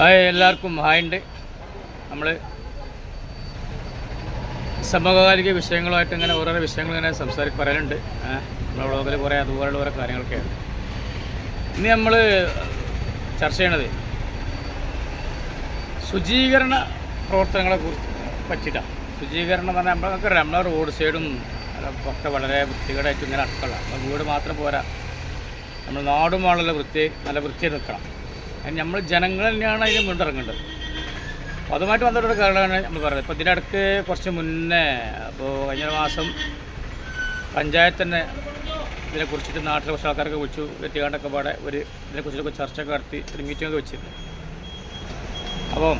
Hi എല്ലാവർക്കും hi ഉണ്ട്. നമ്മൾ സമകാലിക വിഷയങ്ങളുമായിട്ട് ഇങ്ങനെ ഓരോരോ വിഷയങ്ങൾ ഇങ്ങനെ സംസാരിച്ച് പറയലുണ്ട്. നമ്മുടെ വ്ളോഗിൽ കുറേ അതുപോലുള്ള ഓരോ കാര്യങ്ങളൊക്കെയാണ് ഇനി നമ്മൾ ചർച്ച ചെയ്യണത് ശുചീകരണ പ്രവർത്തനങ്ങളെ കുറിച്ച് പറ്റിയിട്ടാണ്. ശുചീകരണം എന്ന് പറഞ്ഞാൽ നമ്മളൊക്കെ നമ്മളെ റോഡ് സൈഡും ഒക്കെ വളരെ വൃത്തികേടായിട്ട് ഇങ്ങനെ അടുക്കള വീട് മാത്രം പോരാ. നമ്മൾ നാടുമാണല്ലോ വൃത്തി നല്ല വൃത്തിയായി നിൽക്കണം നമ്മൾ ജനങ്ങൾ തന്നെയാണ് അതിന് മുന്നിട്ടിറങ്ങേണ്ടത്. അപ്പോൾ അതുമായിട്ട് ബന്ധപ്പെട്ട കാരണമാണ് നമ്മൾ പറയുന്നത്. ഇപ്പോൾ ഇതിനിടയ്ക്ക് കുറച്ച് മുന്നേ അപ്പോൾ കഴിഞ്ഞ മാസം പഞ്ചായത്ത് തന്നെ ഇതിനെക്കുറിച്ചിട്ട് നാട്ടിലെ കുറച്ച് ആൾക്കാരൊക്കെ വിളിച്ചു. എത്തിക്കാണ്ടൊക്കെ പാടെ ഒരു ഇതിനെക്കുറിച്ചൊക്കെ ചർച്ചയൊക്കെ നടത്തി ഒരു മീറ്റിംഗ് ഒക്കെ വെച്ചിരുന്നു. അപ്പം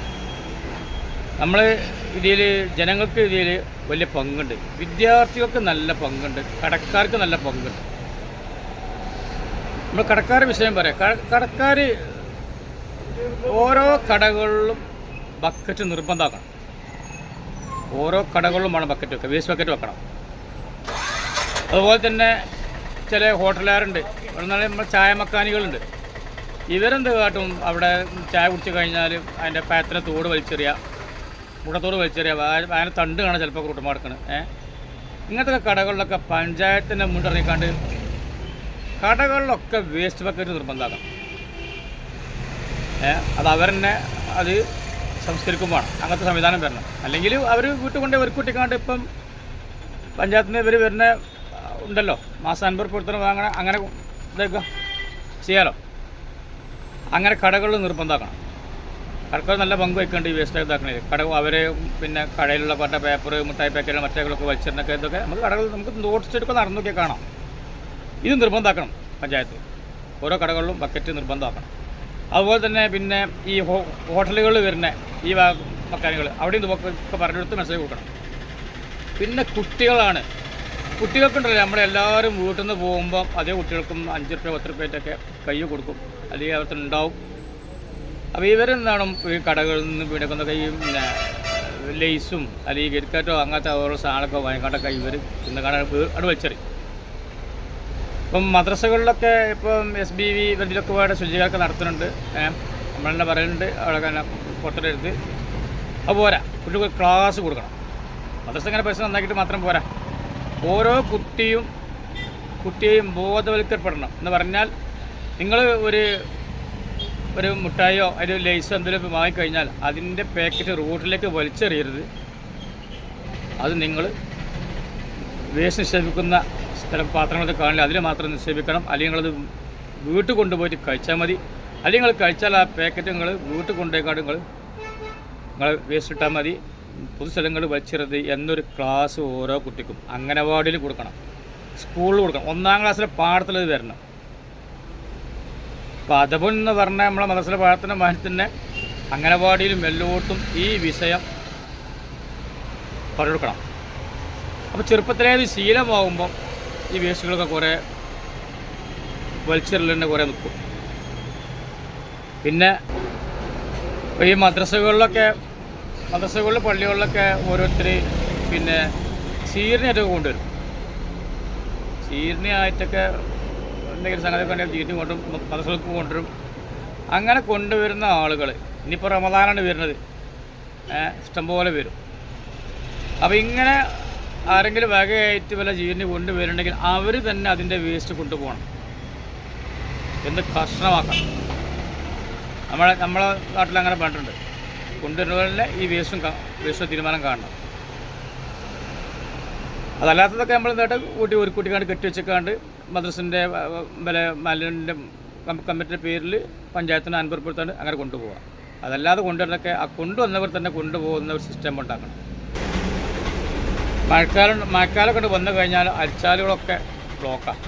നമ്മൾ ഇതിൽ ജനങ്ങൾക്ക് ഇതിൽ വലിയ പങ്കുണ്ട്. വിദ്യാർത്ഥികൾക്ക് നല്ല പങ്കുണ്ട്. കടക്കാർക്ക് നല്ല പങ്കുണ്ട്. നമ്മൾ കടക്കാരുടെ വിഷയം പറയാം. കടക്കാർ ഓരോ കടകളിലും ബക്കറ്റ് നിർബന്ധമാക്കണം. ഓരോ കടകളിലും വേണം ബക്കറ്റ് വെക്കുക. വേസ്റ്റ് ബക്കറ്റ് വെക്കണം. അതുപോലെ തന്നെ ചില ഹോട്ടലുകാരുണ്ട്. എന്നാൽ നമ്മൾ ചായ മക്കാനികളുണ്ട്. ഇവരെന്ത് കാട്ടും? അവിടെ ചായ കുടിച്ച് കഴിഞ്ഞാൽ അതിന്റെ പായത്തിനെ തോട് വലിച്ചെറിയുക മുടത്തോട് വലിച്ചെറിയുക അതിനെ തണ്ട് കാണാൻ ചിലപ്പോൾ കൂട്ടമാടുക്കണം ഏഹ് ഇങ്ങനത്തെ കടകളിലൊക്കെ പഞ്ചായത്തിന്റെ മുന്നിട്ടിറങ്ങിക്കാണ്ട് കടകളിലൊക്കെ വേസ്റ്റ് ബക്കറ്റ് നിർബന്ധമാക്കണം. ഏ അത് അവർ തന്നെ അത് സംസ്കരിക്കുമ്പോൾ അങ്ങനത്തെ സംവിധാനം വരണം. അല്ലെങ്കിൽ അവർ വീട്ടിൽ കൊണ്ട് ഒരു കുട്ടിക്കാണ്ട് ഇപ്പം പഞ്ചായത്തിന് ഇവർ വരുന്ന ഉണ്ടല്ലോ. മാസം അൻപത് കൊടുത്തണം അങ്ങനെ അങ്ങനെ ഇതൊക്കെ ചെയ്യാലോ. അങ്ങനെ കടകളിൽ നിർബന്ധമാക്കണം. കടകൾ നല്ല പങ്ക് വയ്ക്കേണ്ട ഈ വേസ്റ്റ് ഇതാക്കണേ. കട അവർ പിന്നെ കടയിലുള്ള പട്ട പേപ്പർ മുട്ടായി പാക്കറ്റ് മറ്റേകളൊക്കെ വലിച്ചിരുന്നൊക്കെ ഇതൊക്കെ നമുക്ക് കടകൾ നമുക്ക് നോട്ടിച്ചെടുക്കാൻ നടന്നൊക്കെ കാണാം. ഇത് നിർബന്ധമാക്കണം പഞ്ചായത്ത്. ഓരോ കടകളിലും ബക്കറ്റ് നിർബന്ധമാക്കണം. അതുപോലെ തന്നെ പിന്നെ ഈ ഹോട്ടലുകളിൽ വരുന്ന ഈ മക്കാനികൾ അവിടെയും ഇതൊക്കെ പറഞ്ഞെടുത്ത് മെസ്സേജ് കൊടുക്കണം പിന്നെ കുട്ടികളാണ്. കുട്ടികൾക്കുണ്ടല്ലോ നമ്മളെല്ലാവരും വീട്ടിൽ നിന്ന് പോകുമ്പം അതേ കുട്ടികൾക്കും അഞ്ച് റുപ്യ പത്ത് രൂപയൊക്കെ കൈ കൊടുക്കും. അല്ലെങ്കിൽ അവർക്ക് ഉണ്ടാവും. അപ്പോൾ ഇവരെന്താണ് ഈ കടകളിൽ നിന്ന് വീടൊക്കെ ഈ പിന്നെ ലേസും അല്ലെങ്കിൽ ഗരിക്കാറ്റോ അങ്ങനത്തെ ഓരോ സാധനമൊക്കെ വാങ്ങിക്കാണ്ടൊക്കെ ഇവർ ഇന്ന് കാണാൻ അവിടെ ഇപ്പം മദ്രസകളിലൊക്കെ ഇപ്പം എസ് ബി വി ഇവരിലൊക്കെ പോയ ശുചീകരണമൊക്കെ നടത്തുന്നുണ്ട്. നമ്മൾ തന്നെ പറയുന്നുണ്ട്. അവിടെ തന്നെ പുറത്തെടുത്ത് അത് പോരാ. കുട്ടികൾക്ക് ക്ലാസ് കൊടുക്കണം. മദ്രസ ഇങ്ങനെ പൈസ നന്നാക്കിയിട്ട് മാത്രം പോരാ. ഓരോ കുട്ടിയും കുട്ടിയെയും ബോധവൽക്കരപ്പെടണം എന്ന് പറഞ്ഞാൽ നിങ്ങൾ ഒരു ഒരു മുട്ടായോ അതിൽ ലേസോ എന്തെങ്കിലും വാങ്ങിക്കഴിഞ്ഞാൽ അതിന്റെ പാക്കറ്റ് റോട്ടിലേക്ക് വലിച്ചെറിയരുത്. അത് നിങ്ങൾ വേസ്റ്റ് നിക്ഷേപിക്കുന്ന സ്ഥലം പാത്രങ്ങളൊക്കെ കാണില്ല അതിൽ മാത്രം നിക്ഷേപിക്കണം. അല്ലെങ്കിൽ നിങ്ങളത് വീട്ടിൽ കൊണ്ടുപോയിട്ട് കഴിച്ചാൽ മതി. അല്ലെങ്കിൽ നിങ്ങൾ കഴിച്ചാൽ ആ പാക്കറ്റ് നിങ്ങൾ വീട്ടിൽ കൊണ്ടുപോയിക്കാട് നിങ്ങൾ നിങ്ങൾ വേസ്റ്റ് ഇട്ടാൽ മതി. പൊതുസ്ഥലങ്ങൾ വലിച്ചെറിയത് എന്നൊരു ക്ലാസ് ഓരോ കുട്ടിക്കും അംഗനവാടിയിൽ കൊടുക്കണം. സ്കൂളിൽ കൊടുക്കണം. ഒന്നാം ക്ലാസ്സിലെ പാഠത്തിൽ ഇത് വരണം. അപ്പോൾ അതപൻ എന്ന് പറഞ്ഞാൽ നമ്മളെ മദ്രസിലെ പാഠത്തിന്റെ മാറ്റി തന്നെ അംഗനവാടിയിലും എല്ലായിടത്തും ഈ വിഷയം പറഞ്ഞു കൊടുക്കണം. അപ്പോൾ ചെറുപ്പത്തിലേ ഇത് ശീലമാകുമ്പം ഈ വേസ്റ്റുകളൊക്കെ കുറേ വലിച്ചെറിലിന്റെ കുറേ നിൽക്കും. പിന്നെ ഈ മദ്രസകളിലൊക്കെ മദ്രസകളിൽ പള്ളികളിലൊക്കെ ഓരോരുത്തർ പിന്നെ ചീരണിയായിട്ടൊക്കെ കൊണ്ടുവരും. ചീരണിയായിട്ടൊക്കെ എന്തെങ്കിലും സംഗതി കണ്ടെങ്കിൽ ചീരണി കൊണ്ടും മദ്രസകൾക്ക് കൊണ്ടുവരും. അങ്ങനെ കൊണ്ടുവരുന്ന ആളുകൾ ഇനിയിപ്പോൾ റമദാനാണ് വരുന്നത്. ഇഷ്ടം ഇഷ്ടംപോലെ വരും. അപ്പോൾ ഇങ്ങനെ ആരെങ്കിലും വകയായിട്ട് വല്ല ജീവനെ കൊണ്ടുവരുന്നുണ്ടെങ്കിൽ അവർ തന്നെ അതിന്റെ വേസ്റ്റ് കൊണ്ടുപോകണം. എന്ന് കർശനമാക്കണം നമ്മളെ നമ്മളെ നാട്ടിൽ അങ്ങനെ പറഞ്ഞിട്ടുണ്ട് കൊണ്ടുവരുന്നവരുടെ ഈ വേസ്റ്റും വേസ്റ്റ് തീരുമാനം കാണണം. അതല്ലാത്തതൊക്കെ നമ്മൾ നേട്ട കൂട്ടി ഒരു കൂട്ടിക്കാണ്ട് കെട്ടി വെച്ചേക്കാണ്ട് മദ്രസിന്റെ വില മലിന്റെ കമ്മിറ്റിയുടെ പേരിൽ പഞ്ചായത്തിന് അനുഭവപ്പെടുത്താണ്ട് അങ്ങനെ കൊണ്ടുപോകാം അതല്ലാതെ കൊണ്ടുവരുന്നൊക്കെ ആ കൊണ്ടുവന്നവർ തന്നെ കൊണ്ടുപോകുന്ന ഒരു സിസ്റ്റം ഉണ്ടാക്കണം. മഴക്കാലം മഴക്കാലം കൊണ്ട് വന്നു കഴിഞ്ഞാൽ അരിച്ചാലുകളൊക്കെ ബ്ലോക്കാണ്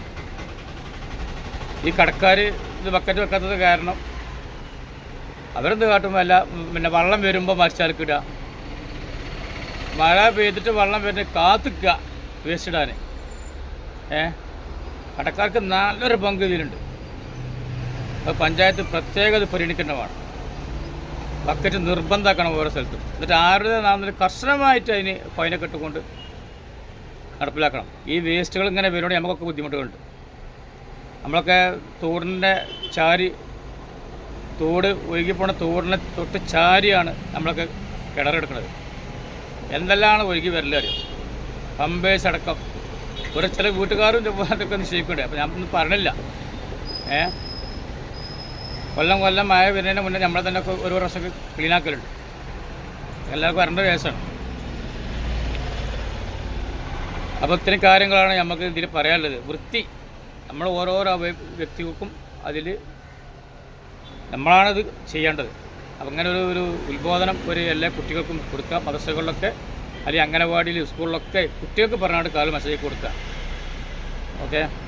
ഈ കടക്കാർ ഇത് ബക്കറ്റ് വെക്കാത്തത് കാരണം അവരെന്ത് കാട്ടുമ്പോൾ അല്ല പിന്നെ വെള്ളം വരുമ്പോൾ മരിച്ചാൽക്ക് മഴ പെയ്തിട്ട് വെള്ളം വരുന്ന കാത്തിക്കുക വേസ്റ്റ് ഇടാൻ ഏ? കടക്കാർക്ക് നല്ലൊരു പങ്ക് ഇതിലുണ്ട്. അപ്പോൾ പഞ്ചായത്ത് പ്രത്യേകത പരിഗണിക്കേണ്ടതാണ്. ബക്കറ്റ് നിർബന്ധമാക്കണം ഓരോ സ്ഥലത്തും. എന്നിട്ട് ആരുടെ നാമത്തിൽ കർശനമായിട്ട് അതിന് ഫൈനൊക്കെ ഇട്ടുകൊണ്ട് നടപ്പിലാക്കണം. ഈ വേസ്റ്റുകൾ ഇങ്ങനെ വരുന്നതുകൊണ്ട് നമുക്കൊക്കെ ബുദ്ധിമുട്ടുകളുണ്ട്. നമ്മളൊക്കെ തോടിന്റെ ചാരി തോട് ഒഴുകിപ്പോണ തോടിനെ തൊട്ട് ചാരിയാണ് നമ്മളൊക്കെ കിണറെടുക്കുന്നത്. എന്തെല്ലാമാണ് ഒഴുകി വരൽ അറിയും? പമ്പേഴ്സ് അടക്കം ഒരു ചില വീട്ടുകാരും ഇതൊക്കെ നിശ്ചയിക്കുന്നുണ്ട് അപ്പോൾ ഞാൻ പറഞ്ഞില്ല. ഏ? കൊല്ലം കൊല്ലം മഴ വരുന്നതിന് മുന്നേ നമ്മളെ തന്നെ ഒരു പ്രാവശ്യമൊക്കെ ക്ലീനാക്കലുണ്ട്. എല്ലാവർക്കും വരേണ്ട കേസാണ് അപ്പോൾ ഇത്തരം കാര്യങ്ങളാണ് നമുക്ക് ഇതിൽ പറയാനുള്ളത്. വൃത്തി. നമ്മൾ ഓരോരോ വ്യ- വ്യക്തികൾക്കും അതിൽ നമ്മളാണത് ചെയ്യേണ്ടത്. അപ്പം അങ്ങനെ ഒരു ഒരു ഉത്ബോധനം ഒരു എല്ലാ കുട്ടികൾക്കും കൊടുക്കുക. മദ്രസകളിലൊക്കെ അല്ലെങ്കിൽ അംഗനവാടിയിൽ സ്കൂളിലൊക്കെ കുട്ടികൾക്ക് പറഞ്ഞാണ്ട് കാലം മെസ്സേജ് കൊടുക്കുക. ഓക്കെ